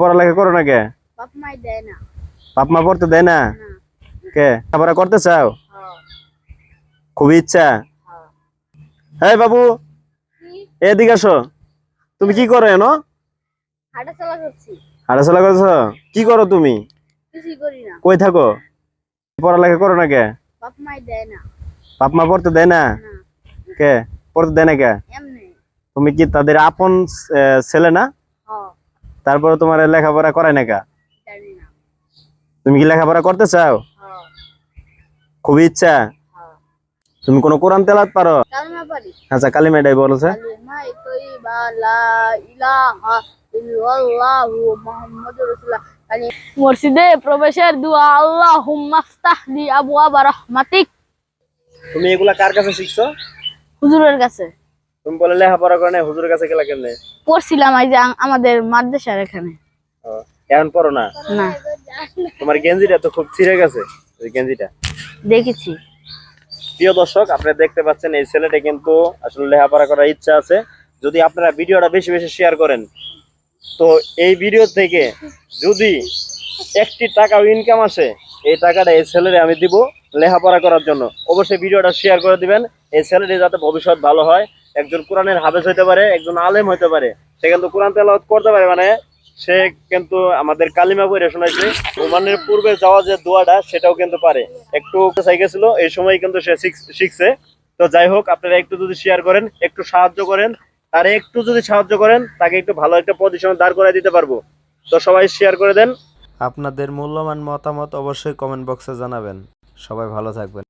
পড়ালেখা করো না কে? বাপ মা পড়তে দেয় না? কে? লেখাপড়া করতে চাও? খুবই ইচ্ছা। হ্যাঁ বাবু এদিকে আসো। তুমি কি করো এনো? হাঁটা চলা হাঁটাচলা করছ? কি করো তুমি? না। কই থাকো? পড়ালেখা করো না কে? বাপ মা পড়তে দেয় না? কে? পড়তে দেয় না কে? তুমি কি তাদের আপন ছেলে না? তারপরে তোমার লেখাপড়া করায় না কে? তুমি কি লেখাপড়া করতে চাও? হ্যাঁ। খুবই ইচ্ছা? হ্যাঁ। তুমি কোনো কোরআন তেলাত পারো? আচ্ছা কালিমা এটাই বলছে মসজিদে প্রবেশের দোয়া আল্লাহুম্মা ফতাহ লি আবওয়াবা রাহমাতিক। তুমি এগুলা কার কাছে শিখছো? হুজুরের কাছে। তুমি বলে লেখাপড়া করে হুজুরের কাছে গেলা কেমনে পড়ছিলাম এই যে আমাদের মাদ্রাসার এখানে। এখন পড়ো না? না। তোমার গেঞ্জিটা তো খুব ছিঁড়ে গেছে ওই গেঞ্জিটা। দেখেছি। প্রিয় দর্শক আপনারা দেখতে পাচ্ছেন এই ছেলেটা কিন্তু আসলে লেখাপড়া করার ইচ্ছা আছে। যদি আপনারা ভিডিওটা বেশি বেশি শেয়ার করেন তো এই ভিডিও থেকে যদি একটি টাকা ইনকাম আসে এই টাকাটা এই ছেলেরে আমি দিব লেখাপড়া করার জন্য। অবশ্যই ভিডিওটা শেয়ার করে দিবেন। এই ছেলেটি যাতে ভবিষ্যৎ ভালো হয় একজন কোরআনের হাফেজ হইতে পারে, একজন আলেম হইতে পারে, সে কিন্তু কোরআন তেলাওয়াত করতে পারে মানে সে কিন্তু আমাদের কালিমা বইরে শোনাইছে ওমানের পূর্বে যাওয়া যে দোয়াটা সেটাও কিন্তু পারে। একটু চাইগেছিল এই সময় কিন্তু সে শিখছে। তো যাই হোক, আপনারা একটু যদি শেয়ার করেন, একটু সাহায্য করেন তারে একটু যদি সাহায্য করেন, তাকে একটু ভালো একটা পজিশনে দাঁড় করে দিতে পারব। তো সবাই শেয়ার করে দেন। আপনাদের মূল্যবান মতামত অবশ্যই কমেন্ট বক্সে জানাবেন। সবাই ভালো থাকবেন।